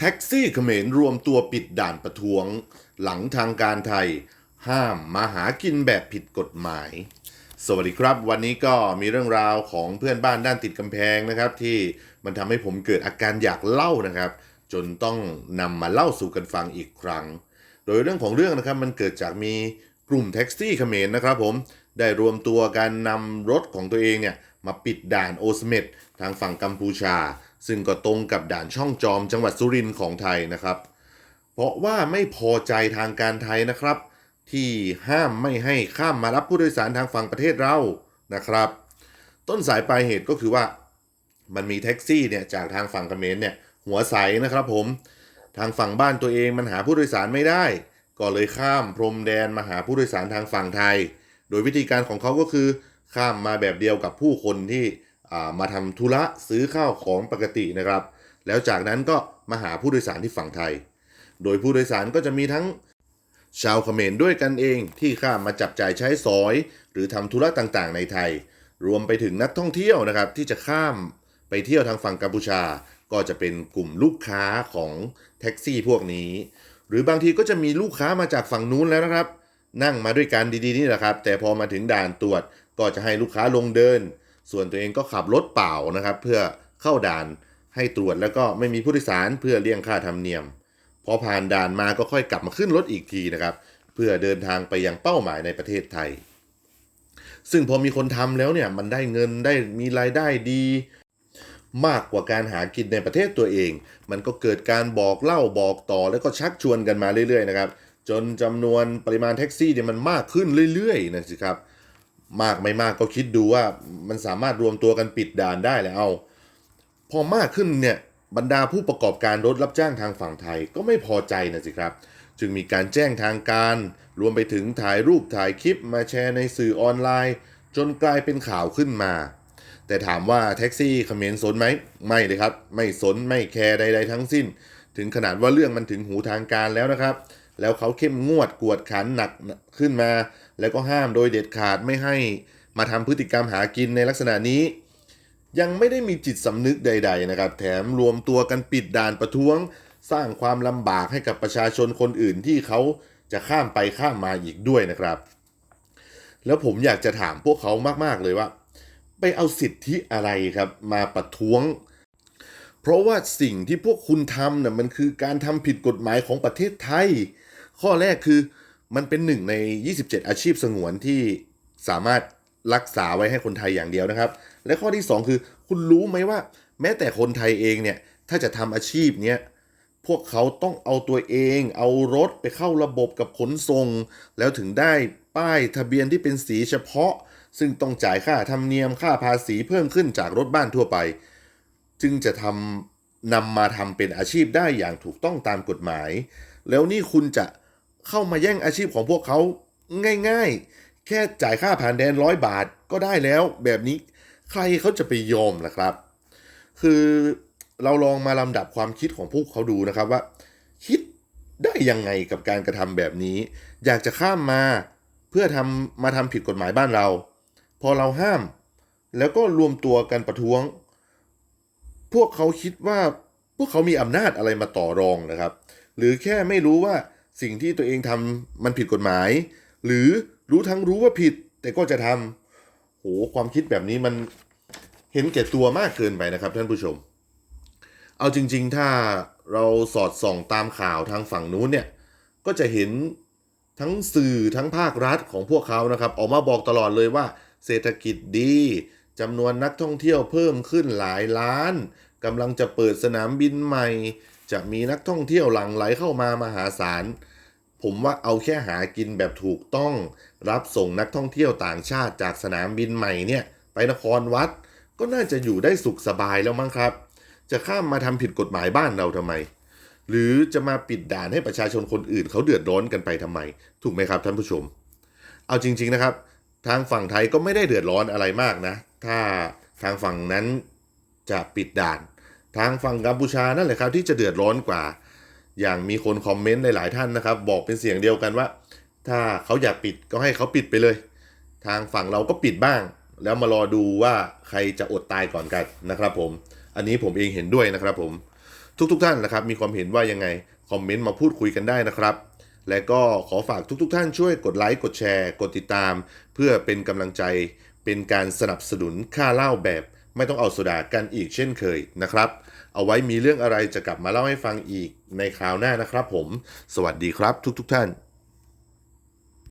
แท็กซี่เขมรรวมตัวปิดด่านประท้วง หลังทางการไทย ห้ามมาหากินแบบผิดกฎหมาย สวัสดีครับ วันนี้ก็มีเรื่องราวของเพื่อนบ้านด้านติดกำแพงนะครับ ที่มันทำให้ผมเกิดอาการอยากเล่านะครับ จนต้องนำมาเล่าสู่กันฟังอีกครั้ง โดยเรื่องของเรื่องนะครับมันเกิดจากมีกลุ่มแท็กซี่เขมรนะครับผมได้รวมตัวกันนำรถของตัวเองเนี่ยมาปิดด่านโอสเมดทางฝั่งกัมพูชาซึ่งก็ตรงกับด่านช่องจอมจังหวัดสุรินทร์ของไทยนะครับ เพราะว่าไม่พอใจทางการไทยนะครับ ที่ห้ามไม่ให้ข้ามมารับผู้โดยสารทางฝั่งประเทศเรานะครับ ต้นสายปลายเหตุก็คือว่า มันมีแท็กซี่เนี่ยจากทางฝั่งเขมรเนี่ยหัวใสนะครับผม ทางฝั่งบ้านตัวเองมันหาผู้โดยสารไม่ได้ ก็เลยข้ามพรมแดนมาหาผู้โดยสารทางฝั่งไทย โดยวิธีการของเขาก็คือข้ามมาแบบเดียวกับผู้คนที่ มาทำธุระซื้อข้าวของปกตินะครับ แล้วจากนั้นก็มาหาผู้โดยสารที่ฝั่งไทย โดยผู้โดยสารก็จะมีทั้งชาวเขมรด้วยกันเองที่ข้ามมาจับจ่ายใช้สอย หรือทำธุระต่างๆ ในไทย รวมไปถึงนักท่องเที่ยวนะครับ ที่จะข้ามไปเที่ยวทางฝั่งกัมพูชา ก็จะเป็นกลุ่มลูกค้าของแท็กซี่พวกนี้ หรือบางทีก็จะมีลูกค้ามาจากฝั่งนู้นแล้วนะครับ นั่งมาด้วยกันดีๆนี่แหละครับ แต่พอมาถึงด่านตรวจก็จะให้ลูกค้าลงเดิน ส่วนตัวเองก็ขับรถเปล่านะครับ เพื่อเข้าด่านให้ตรวจแล้วก็ไม่มีผู้โดยสารเพื่อเลี่ยงค่าธรรมเนียม พอผ่านด่านมาก็ค่อยกลับมาขึ้นรถอีกทีนะครับ เพื่อเดินทางไปยังเป้าหมายในประเทศไทย ซึ่งพอมีคนทำแล้วเนี่ยมันได้เงินได้มีรายได้ดี มากกว่าการหากินในประเทศตัวเอง มันก็เกิดการบอกเล่าบอกต่อแล้วก็ชักชวนกันมาเรื่อยๆนะครับจนจำนวนปริมาณแท็กซี่เนี่ยมันมากขึ้นเรื่อยๆนะสิครับ มากไม่มากก็คิดดูว่ามันสามารถรวมตัวกันปิดด่านได้แล้วพอมากขึ้นเนี่ยบรรดาผู้ประกอบการรถรับจ้างทางฝั่งไทยก็ไม่พอใจนะสิครับ จึงมีการแจ้งทางการ รวมไปถึงถ่ายรูปถ่ายคลิปมาแชร์ในสื่อออนไลน์ จนกลายเป็นข่าวขึ้นมา แต่ถามว่าแท็กซี่เขมรสนไหมไม่เลยครับ ไม่สนไม่แคร์ใด ๆ ทั้งสิ้น ถึงขนาดว่าเรื่องมันถึงหูทางการแล้วนะครับ แล้วเขาเข้มงวดกวดขันหนักขึ้นมา แล้วก็ห้ามโดยเด็ดขาดไม่ให้มาทำพฤติกรรมหากินในลักษณะนี้ ยังไม่ได้มีจิตสำนึกใด ๆ นะครับ แถมรวมตัวกันปิดด่านประท้วง สร้างความลำบากให้กับประชาชนคนอื่นที่เขาจะข้ามไปข้ามมาอีกด้วยนะครับ แล้วผมอยากจะถามพวกเขามากๆเลยว่า ไปเอาสิทธิอะไรครับมาประท้วง เพราะว่าสิ่งที่พวกคุณทำน่ะมันคือการทำผิดกฎหมายของประเทศไทย ข้อแรกคือมันเป็นหนึ่งใน 27 อาชีพสงวนที่สามารถรักษาไว้ให้คนไทยอย่างเดียวนะครับ และข้อที่ 2 คือคุณรู้ไหมว่า แม้แต่คนไทยเองเนี่ย ถ้าจะทำอาชีพเนี้ยพวกเขาต้องเอาตัวเอง เอารถไปเข้าระบบกับขนส่ง แล้วถึงได้ป้ายทะเบียนที่เป็นสีเฉพาะ ซึ่งต้องจ่ายค่าธรรมเนียมค่าภาษีเพิ่มขึ้นจากรถบ้านทั่วไป จึงจะทำนำมาทำเป็นอาชีพได้อย่างถูกต้องตามกฎหมาย แล้วนี่คุณจะ เข้ามาแย่งอาชีพของพวกเขาง่ายๆ แค่จ่ายค่าผ่านแดนร้อยบาทก็ได้แล้ว แบบนี้ใครเขาจะไปยอมล่ะครับ คือเราลองมาลำดับความคิดของพวกเขาดูนะครับว่า คิดได้ยังไงกับการกระทำแบบนี้ อยากจะข้ามมาเพื่อทำมาทำผิดกฎหมายบ้านเรา พอเราห้าม แล้วก็รวมตัวกันประท้วง พวกเขาคิดว่าพวกเขามีอำนาจอะไรมาต่อรองนะครับ หรือแค่ไม่รู้ว่า สิ่งที่ตัวเองทำมันผิดกฎหมาย หรือรู้ทั้งรู้ว่าผิดแต่ก็จะทำโหความคิดแบบนี้มันเห็นแก่ตัวมากเกินไปนะครับท่านผู้ชม เอาจริง ๆ ถ้าเราสอดส่องตามข่าวทางฝั่งนู้นเนี่ยก็จะเห็นทั้งสื่อทั้งภาครัฐของพวกเขานะครับ ออกมาบอกตลอดเลยว่า เศรษฐกิจดีจำนวนนักท่องเที่ยวเพิ่มขึ้นหลายล้านกำลังจะเปิดสนามบินใหม่ จะมีนักท่องเที่ยวหลั่งไหลเข้ามามหาศาล ผมว่าเอาแค่หากินแบบถูกต้อง รับส่งนักท่องเที่ยวต่างชาติจากสนามบินใหม่เนี่ย ไปนครวัด ก็น่าจะอยู่ได้สุขสบายแล้วมั้งครับ จะข้ามมาทำผิดกฎหมายบ้านเราทำไม หรือจะมาปิดด่านให้ประชาชนคนอื่นเขาเดือดร้อนกันไปทำไม ถูกไหมครับท่านผู้ชม เอาจริง ๆนะครับ ทางฝั่งไทยก็ไม่ได้เดือดร้อนอะไรมากนะ ถ้าทางฝั่งนั้นจะปิดด่าน ทางฝั่งกัมพูชานั่นแหละครับที่จะเดือดร้อนกว่า อย่างมีคนคอมเมนต์หลายๆท่านนะครับ บอกเป็นเสียงเดียวกันว่า ถ้าเขาอยากปิดก็ให้เขาปิดไปเลย ทางฝั่งเราก็ปิดบ้าง แล้วมารอดูว่าใครจะอดตายก่อนกันนะครับ ผม อันนี้ผมเองเห็นด้วยนะครับ ผม ทุกๆท่านนะครับ มีความเห็นว่ายังไงคอมเมนต์มาพูดคุยกันได้นะครับ และก็ขอฝากทุกๆท่านช่วยกดไลค์กดแชร์ กดติดตาม เพื่อเป็นกำลังใจเป็นการสนับสนุนค่าเล่าแบบ ไม่ต้องเอาโซดากันอีกเช่นเคยนะครับ เอาไว้มีเรื่องอะไรจะกลับมาเล่าให้ฟังอีกในคราวหน้านะครับผม สวัสดีครับทุกๆท่าน